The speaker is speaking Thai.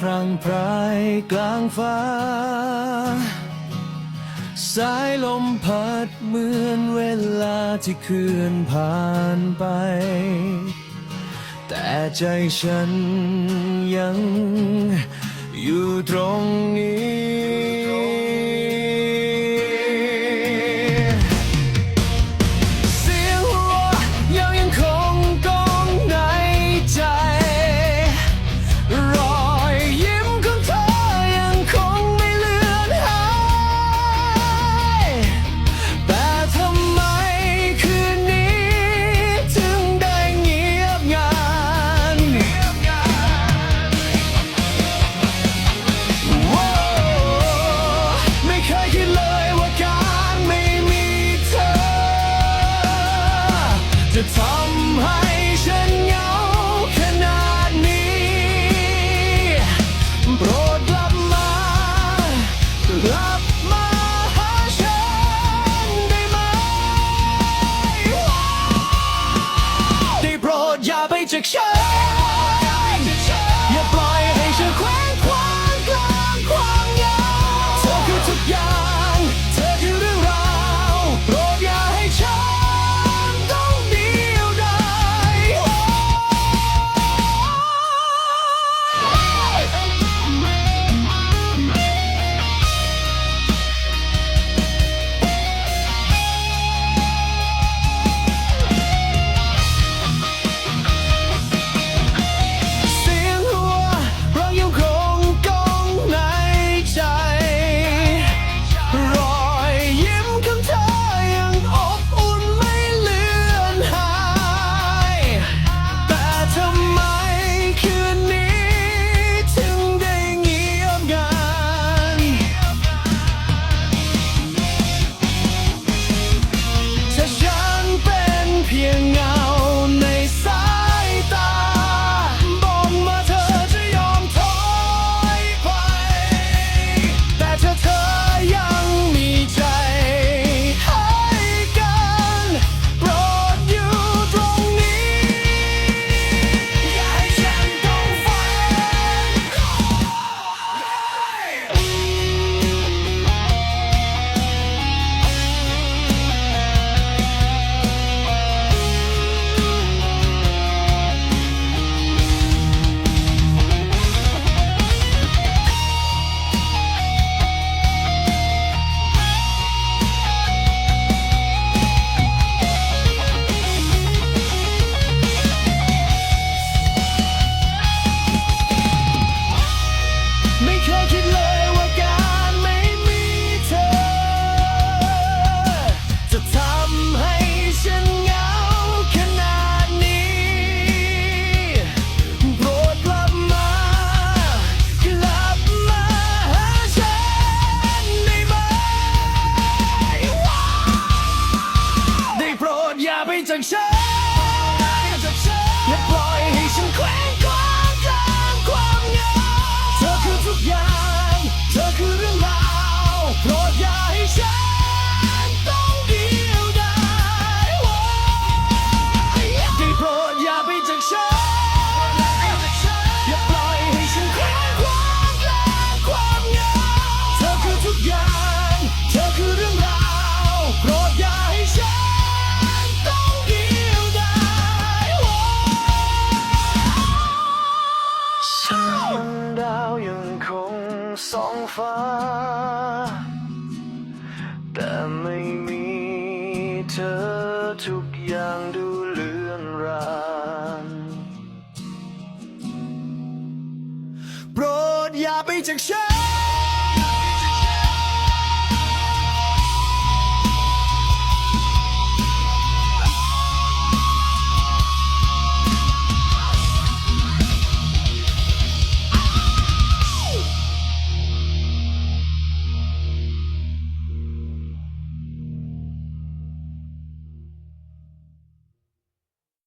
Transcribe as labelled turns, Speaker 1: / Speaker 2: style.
Speaker 1: พรังพรายกลางฟ้า สายลมพัดเหมือนเวลาที่เคลื่อนผ่านไป แต่ใจฉันยังอยู่ตรงนี้ six shots. จากฉันอย่าปล่อยให้ฉันแขวน สองฟ้า แต่ไม่มีเธอทุกอย่างดูเลือนรางโปรดอย่าไปจากฉัน